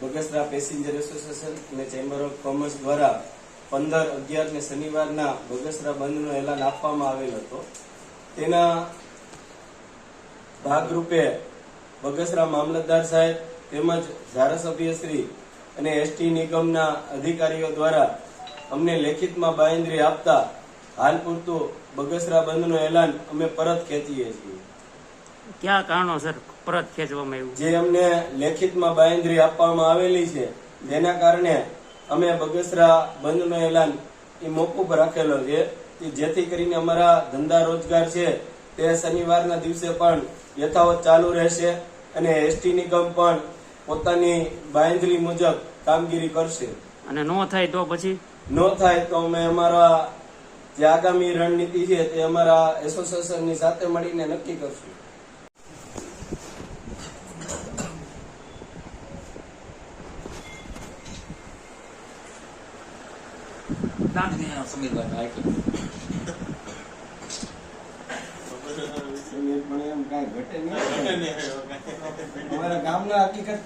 Bagasara passenger association અને chamber of commerce દ્વારા પંદર અગિયાર ને શનિવારના બગસરા બંધનો એલાન આપવામાં આવેલ હતો. તેના ભાગરૂપે બગસરા મામલતદાર સાહેબ તેમજ ધારાસભ્ય શ્રી અને એસટી નિગમના અધિકારીઓ દ્વારા અમને લેખિતમાં બાંયધરી આપતા હાલ પૂરતું બગસરા બંધનું એલાન અમે પરત ખેંચીએ છીએ. કયા કારણોસર પરત ખેંચવામાં આવ્યું? જે અમને લેખિતમાં બાયંદ્રી આપવામાં આવેલી છે જેના કારણે અમે બગસરા બંધનો એલાન એ મોકૂફ રાખેલો છે. જેથી કરીને અમારા ધંધા રોજગાર છે તે શનિવારના દિવસે પણ યથાવત ચાલુ રહેશે અને એસટી નિગમ પણ પોતાની બાયંદરી મુજબ કામગીરી કરશે. અને નો થાય તો પછી? ન થાય તો અમે અમારા જે આગામી રણનીતિ છે તે અમારા એસોસિએશનની સાથે મળીને નક્કી કરશું. સમીરભાઈ પણ એમ કાંઈ ઘટે નહીં અમારા ગામના હકીકત